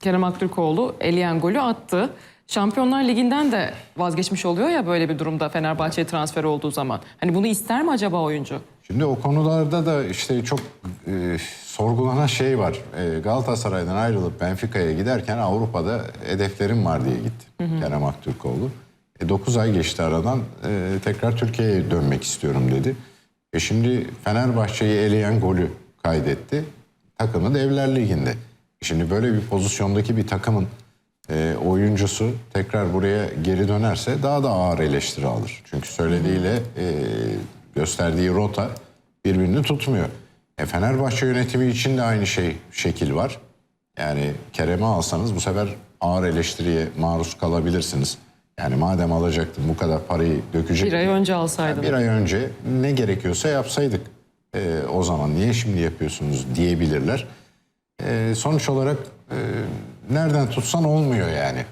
Kerem Aktürkoğlu eleyen golü attı. Şampiyonlar Ligi'nden de vazgeçmiş oluyor ya böyle bir durumda Fenerbahçe'ye transfer olduğu zaman. Hani bunu ister mi acaba oyuncu? Şimdi o konularda da işte çok e, sorgulanan şey var. E, Galatasaray'dan ayrılıp Benfica'ya giderken Avrupa'da hedeflerim var diye gitti Kerem Aktürkoğlu. E, 9 ay geçti aradan e, tekrar Türkiye'ye dönmek istiyorum dedi. E şimdi Fenerbahçe'yi eleyen golü kaydetti. Takımı Devler Ligi'nde. Şimdi böyle bir pozisyondaki bir takımın e, oyuncusu tekrar buraya geri dönerse daha da ağır eleştiri alır. Çünkü söylediğiyle e, gösterdiği rota birbirini tutmuyor. E, Fenerbahçe yönetimi için de aynı şey şekil var. Yani Kerem'i alsanız bu sefer ağır eleştiriye maruz kalabilirsiniz. Yani madem alacaktım bu kadar parayı dökecek. Bir ay önce alsaydın. Bir ay önce ne gerekiyorsa yapsaydık. E, o zaman niye şimdi yapıyorsunuz diyebilirler. E, sonuç olarak e, nereden tutsan olmuyor yani.